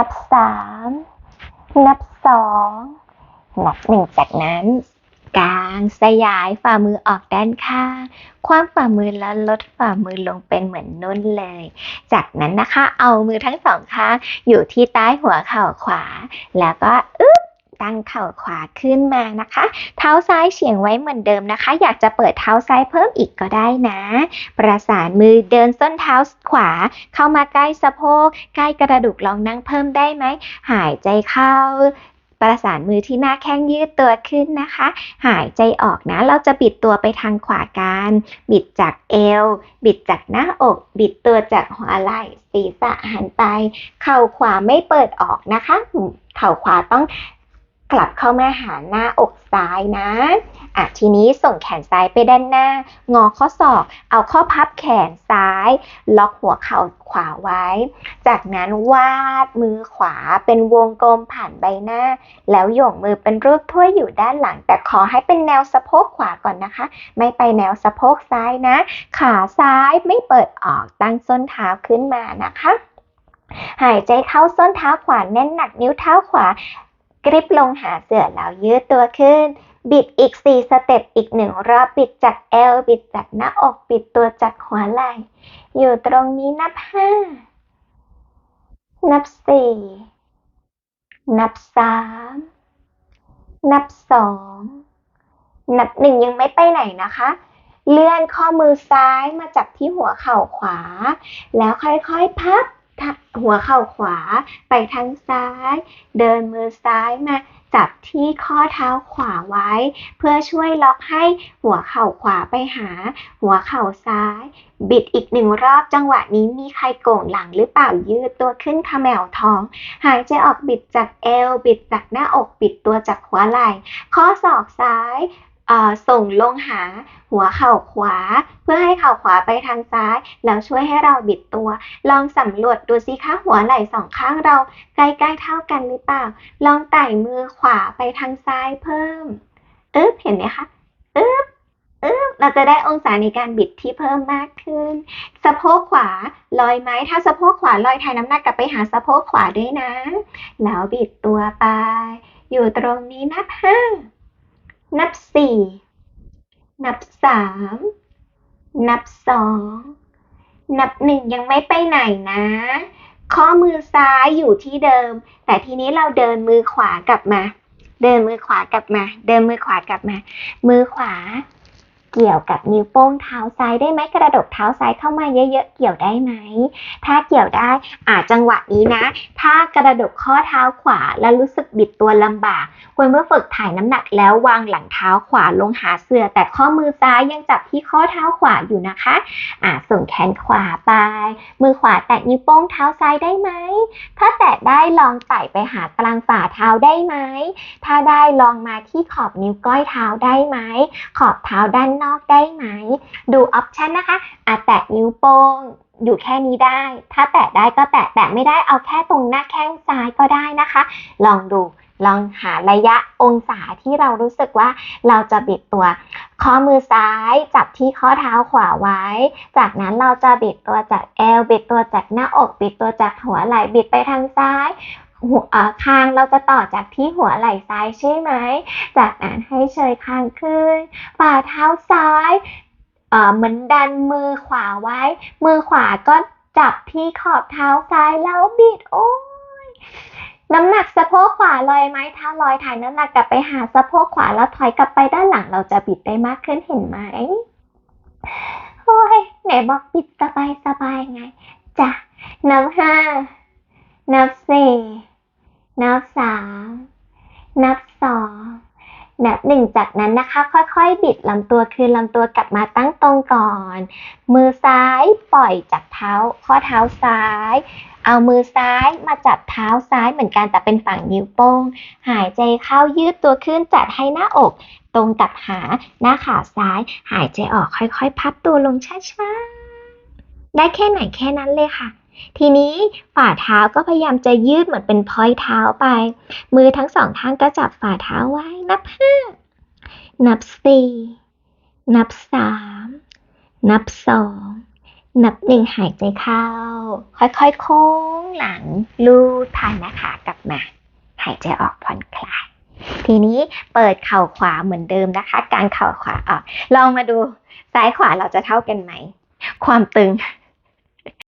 นับสาม นับสอง นับหนึ่งจากนั้น กางสยายฝ่ามือออกด้านข้าง คว้างฝ่ามือแล้วลดฝ่ามือลงเป็นเหมือนนุ่นเลย จากนั้นนะคะ เอามือทั้งสองข้างอยู่ที่ใต้หัวเข่าขวา แล้วก็อึ๊บ ตั้งเข่าขวาขึ้นมานะคะ เท้าซ้ายเฉียงไว้เหมือนเดิมนะคะ อยากจะเปิดเท้าซ้ายเพิ่มอีกก็ได้นะ ประสานมือเดินส้นเท้าขวา เข้ามาใกล้สะโพก ใกล้กระดูกลองนั่งเพิ่มได้ไหม หายใจเข้าประสานมือที่หน้าแข้งยืดตัวขึ้นนะคะ หายใจออกนะ เราจะบิดตัวไปทางขวากัน บิดจากเอว บิดจากหน้าอก บิดตัวจากหัวไหล่ศีรษะหันไป เข่าขวาไม่เปิดออกนะคะ เข่าขวาต้อง กลับเข้ามาหาหน้าอกซ้ายนะอะทีนี้ส่งแขนซ้ายไปด้านหน้า งอข้อศอก เอาข้อพับแขนซ้าย ล็อกหัวเข่าขวาไว้ จากนั้นวาดมือขวาเป็นวงกลมผ่านใบหน้า แล้วโยงมือเป็นรูปถ้วยอยู่ด้านหลัง แต่ขอให้เป็นแนวสะโพกขวาก่อนนะคะ ไม่ไปแนวสะโพกซ้ายนะ ขาซ้ายไม่เปิดออกตั้งส้นเท้าขึ้นมานะคะ หายใจเข้าส้นเท้าขวาแน่นหนักนิ้วเท้าขวา กริบลงหาเสือแล้วยืดตัวขึ้น บิดอีก 4 สเต็ปอีกหนึ่งรอบบิดจากเอวบิดจากหน้าอกบิดตัวจากหัวไหล่อยู่ตรงนี้นับห้านับสี่นับสามนับสองนับหนึ่งยังไม่ไปไหนนะคะเลื่อนข้อมือซ้ายมาจับที่หัวเข่าขวา แล้วค่อยๆ พับ หัวเข่าขวาไปทางซ้าย เดินมือซ้ายมาจับที่ข้อเท้าขวาไว้ เพื่อช่วยล็อกให้หัวเข่าขวาไปหา หัวเข่าซ้าย บิดอีกหนึ่งรอบจังหวะนี้มีใครโก่งหลังหรือเปล่ายืดตัวขึ้นขมวท้อง หายใจออกบิดจากเอว บิดจากหน้าอกบิดตัวจากหัวไหล่ข้อศอกซ้าย ส่งลงหาหัวเข่าขวา เพื่อให้เข่าขวาไปทางซ้าย แล้วช่วยให้เราบิดตัว ลองสำรวจดูสิคะหัวไหล่สองข้างเราใกล้ๆเท่ากันหรือเปล่า ลองไต่มือขวาไปทางซ้ายเพิ่มอึ๊บเห็นไหมคะอึ๊บอึ๊บเราจะได้องศาในการบิดที่เพิ่มมากขึ้น สะโพกขวาลอยไหมถ้าสะโพกขวาลอยถ่ายน้ำหนักกลับไปหาสะโพกขวาด้วยนะ แล้วบิดตัวไป อยู่ตรงนี้นับห้า นับสี่ นับสาม นับสอง นับหนึ่งยังไม่ไปไหนนะ ข้อมือซ้ายอยู่ที่เดิม แต่ทีนี้เราเดินมือขวากลับมา เดินมือขวากลับมา เดินมือขวากลับมา มือขวา เกี่ยวกับนิ้วโป้งเท้าซ้ายได้ไหมกระดกเท้าซ้ายเข้ามาเยอะๆเกี่ยวได้ไหมถ้าเกี่ยวได้อาจังหวะนี้นะ ถ้ากระดกข้อเท้าขวาแล้วรู้สึกบิดตัวลำบากควรเมื่อฝึกถ่ายน้ำหนักแล้ววางหลังเท้าขวาลงหาเสื่อ แต่ข้อมือซ้ายยังจับที่ข้อเท้าขวาอยู่นะคะอ่าส่งแขนขวาไป มือขวาแตะนิ้วโป้งเท้าซ้ายได้ไหมถ้าแตะได้ลองไต่ไปหากลางฝ่าเท้าได้ไหมถ้าได้ลองมาที่ขอบนิ้วก้อยเท้าได้ไหมขอบเท้าด้านนอกได้ไหม ดูออปชันนะคะอาแตะนิ้วโป้งอยู่แค่นี้ได้ ถ้าแตะได้ก็แตะ แตะไม่ได้เอาแค่ตรงหน้าแข้งซ้ายก็ได้นะคะ ลองดู ลองหาระยะองศาที่เรารู้สึกว่าเราจะบิดตัวข้อมือซ้ายจับที่ข้อเท้าขวาไว้ จากนั้นเราจะบิดตัวจากเอวบิดตัวจากหน้าอก บิดตัวจากหัวไหล่บิดไปทางซ้ายหัวคางเราจะต่อจากที่หัวไหล่ซ้ายใช่ไหม จากนั้นให้เชยคางขึ้น ฝ่าเท้าซ้ายเหมือนดันมือขวาไว้ มือขวาก็จับที่ขอบเท้าซ้ายแล้วบิดโอ้ยน้ำหนักสะโพกขวาลอยไหมถ้าลอยถ่ายน้ำหนักกลับไปหาสะโพกขวาแล้วถอยกลับไปด้านหลังเราจะบิดได้มากขึ้นเห็นไหมโอ้ยไหนบอกบิดสบายสบายไงจ้ะนับห้า นับสี่นับสามนับสองนับหนึ่งจากนั้นนะคะ ค่อยๆ บิดลำตัวคืนลำตัวกลับมาตั้งตรงก่อน มือซ้ายปล่อยจากเท้า ข้อเท้าซ้าย เอามือซ้ายมาจับเท้าซ้ายเหมือนกันแต่เป็นฝั่งนิ้วโป้ง หายใจเข้ายืดตัวขึ้นจัดให้หน้าอก ตรงกับหาหน้าขาซ้าย หายใจออกค่อยๆ พับตัวลงช้าๆ ได้แค่ไหนแค่นั้นเลยค่ะ ทีนี้ฝ่าเท้าก็พยายามจะยืดเหมือนเป็นพอยเท้าไป มือทั้งสองข้างก็จับฝ่าเท้าไว้ นับห้านับสี่นับสามนับสองนับหนึ่งหายใจเข้า ค่อยๆโค้งหลังลูดผ่านหน้าขากลับมา หายใจออกผ่อนคลาย ทีนี้เปิดเข่าขวาเหมือนเดิมนะคะ การเข่าขวาออก ลองมาดูซ้ายขวาเราจะเท่ากันไหม ความตึง